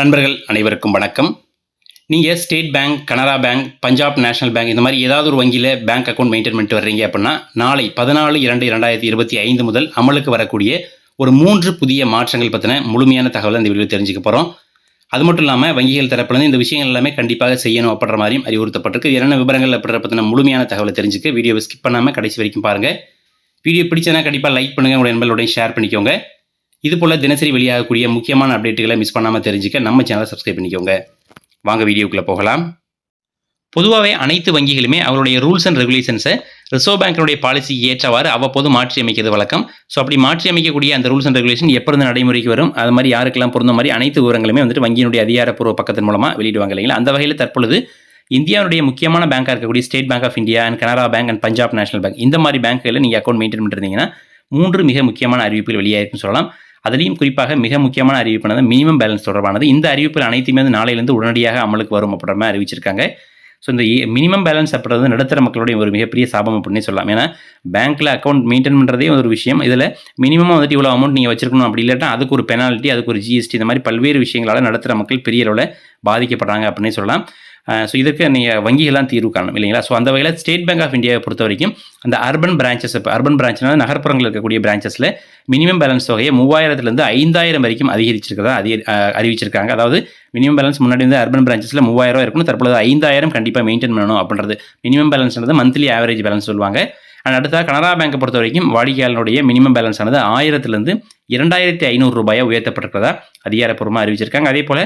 நண்பர்கள் அனைவருக்கும் வணக்கம். நீங்கள் state bank Canara bank Punjab national bank இந்த மாதிரி ஏதாவது ஒரு வங்கியில் பேங்க் அக்கௌண்ட் மெயின்டைன் பண்ணிட்டு வர்றீங்க அப்படின்னா நாளை பதினாலு இரண்டு இரண்டாயிரத்தி இருபத்தி ஐந்து முதல் அமலுக்கு வரக்கூடிய ஒரு மூன்று புதிய மாற்றங்கள் பற்றின முழுமையான தகவலை இந்த வீடியோ தெரிஞ்சுக்க போகிறோம் அது மட்டும் இல்லாமல் வங்கிகள் தரப்புலேருந்து இந்த விஷயங்கள் எல்லாமே கண்டிப்பாக செய்யணும் அப்படின்ற மாதிரியும் அறிவுறுத்தப்பட்டிருக்கு. என்னென்ன விவரங்கள் அப்படின்ற பற்றின முழுமையான தகவலை தெரிஞ்சுக்க வீடியோவை ஸ்கிப் பண்ணாமல் கடைசி வரைக்கும் பாருங்கள் வீடியோ பிடிச்சனா கண்டிப்பாக லைக் பண்ணுங்கள் உங்களோட நண்பர்களுடைய ஷேர் பண்ணிக்கோங்க. இது போல் தினசரி வெளியாகக்கூடிய முக்கியமான அப்டேட்டுகளை மிஸ் பண்ணாமல் தெரிஞ்சுக்க நம்ம சேனலை சப்ஸ்கிரைப் பண்ணிக்கோங்க. வாங்க வீடியோக்குள்ளே போகலாம். பொதுவாகவே அனைத்து வங்கிகளுமே அவருடைய ரூல்ஸ் அண்ட் ரெகுலேஷன்ஸை ரிசர்வ் பேங்கினுடைய பாலிசிக்கு ஏற்றவாறு அவ்வப்போது மாற்றி அமைக்கிறது வழக்கம். ஸோ அப்படி மாற்றி அமைக்கக்கூடிய அந்த ரூல்ஸ் அண்ட் ரெகுலேஷன் எப்பொழுது நடைமுறைக்கு வரும்? அது மாதிரி யாருக்கெல்லாம் பொருந்த மாதிரி அனைத்து விவரங்களுமே வந்துட்டு வங்கியினுடைய அதிகாரப்பூர்வ பக்கத்தின் மூலமாக வெளியிடுவாங்க இல்லைங்களா? அந்த வகையில் தற்பொழுது இந்தியாவுடைய முக்கியமான பேங்காக இருக்கக்கூடிய state bank of India and Canara bank and Punjab national bank இந்த மாதிரி பேங்க்குகளில் நீங்கள் அக்கௌண்ட் மெயின்டைன் பண்ணிருந்தீங்கன்னா மூன்று மிக முக்கியமான அறிவிப்புகள் வெளியாயிருக்குன்னு சொல்லலாம். அதுலேயும் குறிப்பாக மிக முக்கியமான அறிவிப்பானது மினிமம் பேலன்ஸ் தொடர்பானது. இந்த அறிவிப்புகள் அனைத்துமே வந்து நாளையிலேருந்து உடனடியாக அமலுக்கு வரும் அப்படின்ற மாதிரி அறிவிச்சிருக்காங்க. ஸோ இந்த மினிமம் பேலன்ஸ் அப்படின்றது நடுத்தர மக்களுடைய ஒரு மிகப்பெரிய சாபம் அப்படின்னு சொல்லலாம். ஏன்னா பேங்க்கில் அக்கௌண்ட் மெயின்டைன் பண்ணுறதே ஒரு விஷயம். இதில் மினிமம் வந்துட்டு இவ்வளோ அமௌண்ட் நீங்கள் வச்சிருக்கணும் அப்படி இல்லாட்டா அதுக்கு ஒரு பெனால்ட்டி அதுக்கு ஒரு ஜிஎஸ்டி இந்த மாதிரி பல்வேறு விஷயங்களால் நடுத்தர மக்கள் பெரிய அளவில் பாதிக்கப்படுறாங்க அப்படின்னு சொல்லலாம். ஸோ இதுக்கு நீங்கள் வங்கிகள்லாம் தீர்வு காணணும் இல்லைங்களா? ஸோ அந்த வகையில் ஸ்டேட் பேங்க் ஆஃப் இந்தியாவை பொறுத்த வரைக்கும் அந்த அர்பன் பிரான்ச்சஸ் இப்போ அர்பன் பிரான்ச்னா நகர்ப்புறங்களில் இருக்கக்கூடிய பிரான்ச்சஸில் மினிமம் பேலன்ஸ் தொகையை மூவாயிரத்துலேருந்து ஐந்தாயிரம் வரைக்கும் அதிகரிச்சிருக்கதா அதிக அறிவிச்சிருக்காங்க. அதாவது மினிமம் பேலன்ஸ் முன்னாடி வந்து அர்பன் பிரான்ச்சஸில் மூவாயிரம் இருக்கணும் தற்பொழுது ஐந்தாயிரம் கண்டிப்பாக மெயின்டைன் பண்ணணும் அப்படின்றது. மினிமம் பேலன்ஸ்ன்றது மந்த்லி ஆவரேஜ் பேலன்ஸ் சொல்லுவாங்க. அண்ட் அடுத்த கனரா பேங்கை பொறுத்த வரைக்கும் வாடிக்கையாளனுடைய மினிமம் பேலன்ஸ் ஆனது ஆயிரத்துலேருந்து இரண்டாயிரத்தி ஐநூறு ரூபாயாக உயர்த்தப்பட்டிருக்கிறதா அதிகாரப்பூர்வமாக அறிவிச்சிருக்காங்க. அதே போல்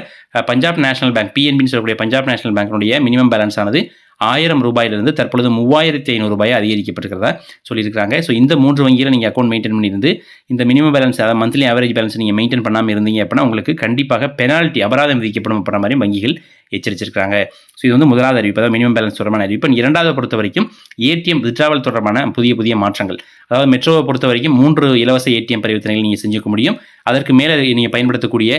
பஞ்சாப் நேஷனல் பேங்க் பிஎன்பின்னு சொல்லக்கூடிய பஞ்சாப் நேஷனல் பேங்கினுடைய மினிமம் பேலன்ஸ் ஆனது ஆயிரம் ரூபாயிலிருந்து தற்பொழுது மூவாயிரத்தி ஐநூறு ரூபாய் அதிகரிக்கப்பட்டிருக்கிறதா சொல்லியிருக்காங்க ஸோ இந்த மூன்று வங்கியில் நீங்கள் அக்கௌண்ட் மெயின்டைன் பண்ணியிருந்து இந்த மினிமம் பேலன்ஸ் அதாவது மந்த்லி ஆவரேஜ் பேலன்ஸ் நீங்கள் மெயின்டைன் பண்ணாமல் இருந்தீங்க அப்படின்னா உங்களுக்கு கண்டிப்பாக பெனால்ட்டி அபராதம் விதிக்கப்படும் அப்படின்ற மாதிரி வங்கிகள் எச்சரிச்சிருக்காங்க ஸோ இது வந்து முதலாவது அறிவிப்பு. அதாவது மினிமம் பேலன்ஸ் தொடர்பான அறிவிப்பு. இரண்டாவது பொறுத்த வரைக்கும் ஏடிஎம் விட்ராவல் தொடர்பான புதிய புதிய மாற்றங்கள். அதாவது மெட்ரோவை பொறுத்த வரைக்கும் மூன்று இலவச ஏடிஎம் பரிவர்த்தனைகள் நீங்கள் செஞ்சுக்க முடியும். அதற்கு மேலே நீங்கள் பயன்படுத்தக்கூடிய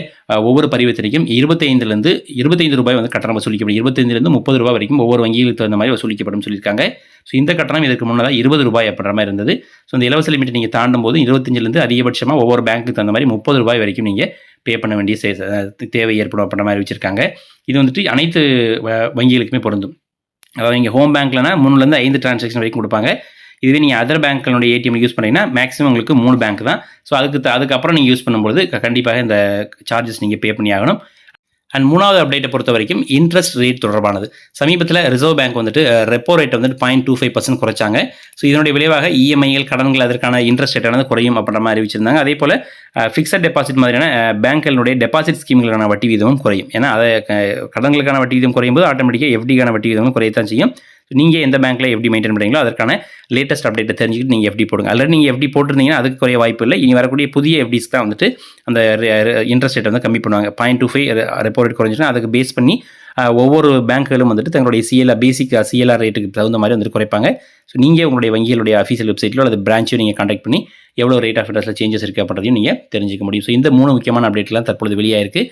ஒவ்வொரு பரிவர்த்தனைக்கும் இருபத்தைந்துலேருந்து இருபத்தைந்து ரூபாய் வந்து கட்டணம் வசூலிக்கப்படும் இருபத்தைந்துலேருந்து முப்பது ரூபாய் வரைக்கும் ஒவ்வொரு வங்கிகளுக்கு தகுந்த மாதிரி வசூலிக்கப்படும் சொல்லியிருக்காங்க. ஸோ இந்த கட்டணம் இதற்கு முன்னதாக இருபது ரூபாய் அப்படின்ற மாதிரி இருந்தது. ஸோ இந்த இலவச லிமிட் நீங்கள் தாண்டும் போது இருபத்தஞ்சிலேருந்து அதிகபட்சமாக ஒவ்வொரு பேங்க்குக்கு தகுந்த மாதிரி முப்பது ரூபாய் வரைக்கும் நீங்கள் பே பண்ண வேண்டிய தேவை ஏற்படும் அப்படின்ற மாதிரி வச்சுருக்காங்க. இது வந்துட்டு அனைத்து வங்கிகளுக்குமே பொருந்தும். அதாவது நீங்கள் ஹோம் பேங்க்லனா மூணுலேருந்து ஐந்து டிரான்சாக்ஷன் வரைக்கும் கொடுப்பாங்க. இதுவே நீங்கள் அதர் பேங்க்களுடைய ஏடிஎம் யூஸ் பண்ணிங்கன்னா மேக்ஸிமம் உங்களுக்கு மூணு பேங்க் தான். ஸோ அதுக்கு அதுக்கப்புறம் நீங்கள் யூஸ் பண்ணும்போது கண்டிப்பாக இந்த சார்ஜஸ் நீங்கள் பே பண்ணி ஆகணும் அண்ட் மூணாவது அப்டேட்டை பொறுத்த வரைக்கும் இன்ட்ரெஸ்ட் ரேட் தொடர்பானது. சமீபத்தில் ரிசர்வ் பேங்க் வந்துட்டு ரெப்போ ரேட் வந்துட்டு பாயிண்ட் டூ ஃபைவ் பர்சன்ட் குறைச்சாங்க. ஸோ இதனுடைய விளைவாக இஎம்ஐகள் கடன்கள் அதற்கான இன்ட்ரெஸ்ட் ரேட்டானது குறையும் அப்படின்ற மாதிரி அறிவிச்சிருந்தாங்க. அதே போல் ஃபிக்ஸட் டெபாசிட் மாதிரியான பேங்க்களுடைய டெபாசிட் ஸ்கீம்களுக்கான வட்டி வீதமும் குறையும். ஏன்னா அதை கடன்களுக்கான வட்டி வீதம் குறையும் போது ஆட்டோமேட்டிக்காக எஃப்டிக்கான வட்டி வீதமும் குறையத்தான் செய்யும். நீங்கள் எந்த பேங்க்கில் எப்படி மெயின்டைன் பண்ணுறீங்களோ அதற்கான லேட்டஸ்ட் அப்டேட்டை தெரிஞ்சுக்கிட்டு நீங்கள் எப்படி போடுங்க. அல்லது நீங்கள் எப்படி போட்டிருந்தீங்கன்னா அதுக்கு குறைய வாய்ப்பு இல்லை. இனி வரக்கூடிய புதிய எஃப்டிஸ் தான் வந்துட்டு அந்த இன்ட்ரெஸ்ட் ரேட் வந்து கம்மி பண்ணுவாங்க. Point two five repo rate குறைஞ்சினா அதுக்கு பேஸ் பண்ணி ஒவ்வொரு பேங்க்குகளும் வந்துட்டு தங்களுடைய சிஎல்ஆர் பேசிக் சிஎல்ஆர் ரேட்டுக்கு தகுந்த மாதிரி வந்துட்டு குறைப்பாங்க. ஸோ நீங்கள் உங்களுடைய வங்கிகளுடைய அஃபீஷியல் வெப்சைட்டிலோ அல்லது பிரான்ச்சையும் நீங்கள் கான்டாக்ட் பண்ணி எவ்வளோ ரேட் ஆஃப் இன்ட்ரெஸ்ட்டில் சேஞ்சஸ் இருக்குது அப்படின்றதையும் நீங்கள் தெரிஞ்சிக்க முடியும். ஸோ இந்த மூணு முக்கியமான அப்டேட்லாம் தற்பொழுது வெளியாயிருக்கு.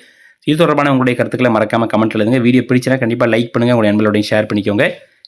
இது தொடர்பான உங்களுடைய கருத்துக்களை மறக்காமல் கமெண்ட் எழுதுங்க. வீடியோ பிடிச்சினா கண்டிப்பாக லைக் பண்ணுங்கள் உங்களுடைய நண்பர்களுடைய ஷேர் பண்ணிக்கோங்க.